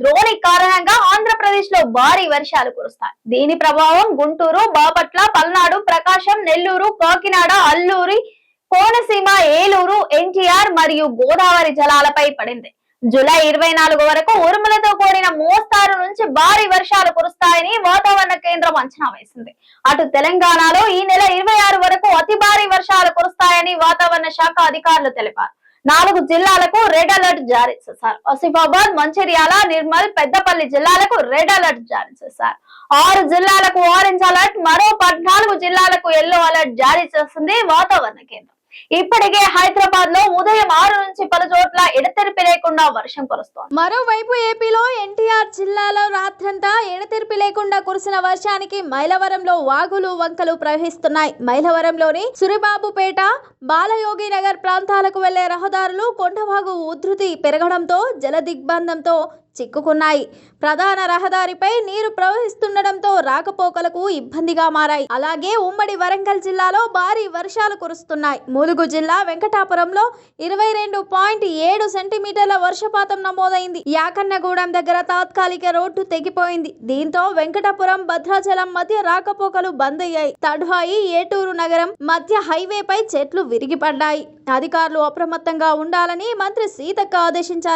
ద్రోణి కారణంగా ఆంధ్రప్రదేశ్లో భారీ వర్షాలు కురుస్తాయి. దీని ప్రభావం గుంటూరు బాపట్ల పల్నాడు ప్రకాశం నెల్లూరు కాకినాడ అల్లూరి కోనసీమ ఏలూరు ఎన్టీఆర్ మరియు గోదావరి జలాలపై పడింది. జూలై ఇరవై నాలుగు వరకు ఉరుములతో కూడిన మోస్తారు నుంచి భారీ వర్షాలు కురుస్తాయని వాతావరణ కేంద్రం అంచనా వేసింది. అటు తెలంగాణలో ఈ నెల ఇరవై ఆరు వరకు అతి భారీ వర్షాలు కురుస్తాయని వాతావరణ శాఖ అధికారులు తెలిపారు. నాలుగు జిల్లాలకు రెడ్ అలర్ట్ జారీ చేశారు. ఆసిఫాబాద్ మంచిర్యాల నిర్మల్ పెద్దపల్లి జిల్లాలకు రెడ్ అలర్ట్ జారీ చేశారు. ఆరు జిల్లాలకు ఆరెంజ్ అలర్ట్ మరో పద్నాలుగు జిల్లాలకు ఎల్లో అలర్ట్ జారీ చేసింది వాతావరణ కేంద్రం. ఇప్పటికే హైదరాబాద్లో ఉదయం ఆరు నుంచి పలు చోట్ల ఎడతెరిపి లేకుండా వర్షం కురుస్తోంది. మరోవైపు ఏపీలో ఎన్టీఆర్ జిల్లాలో రాత్రంతా ఎడతెరిపి లేకుండా కురిసిన వర్షానికి మైలవరంలో వాగులు వంకలు ప్రవహిస్తున్నాయి. మైలవరంలోని సురిబాబుపేట బాలయోగి నగర్ ప్రాంతాలకు వెళ్ళే రహదారులు కొండవాగు ఉధృతి పెరగడంతో జల దిగ్బంధంతో చిక్కుకున్నాయి. ప్రధాన రహదారిపై నీరు ప్రవహిస్తుండటంతో రాకపోకలకు ఇబ్బందిగా మారాయి. అలాగే ఉమ్మడి వరంగల్ జిల్లాలో భారీ వర్షాలు కురుస్తున్నాయి. ములుగు జిల్లా వెంకటాపురంలో ఇరవై రెండు పాయింట్ ఏడు సెంటీమీటర్ల వర్షపాతం నమోదైంది. యాకన్నగూడెం దగ్గర తాత్కాలిక రోడ్డు తెగిపోయింది. దీంతో వెంకటాపురం భద్రాచలం మధ్య రాకపోకలు బంద్ అయ్యాయి. తడ్హాయి ఏటూరు నగరం మధ్య హైవేపై చెట్లు విరిగిపడ్డాయి. అధికారులు అప్రమత్తంగా ఉండాలని మంత్రి సీతక్క ఆదేశించారు.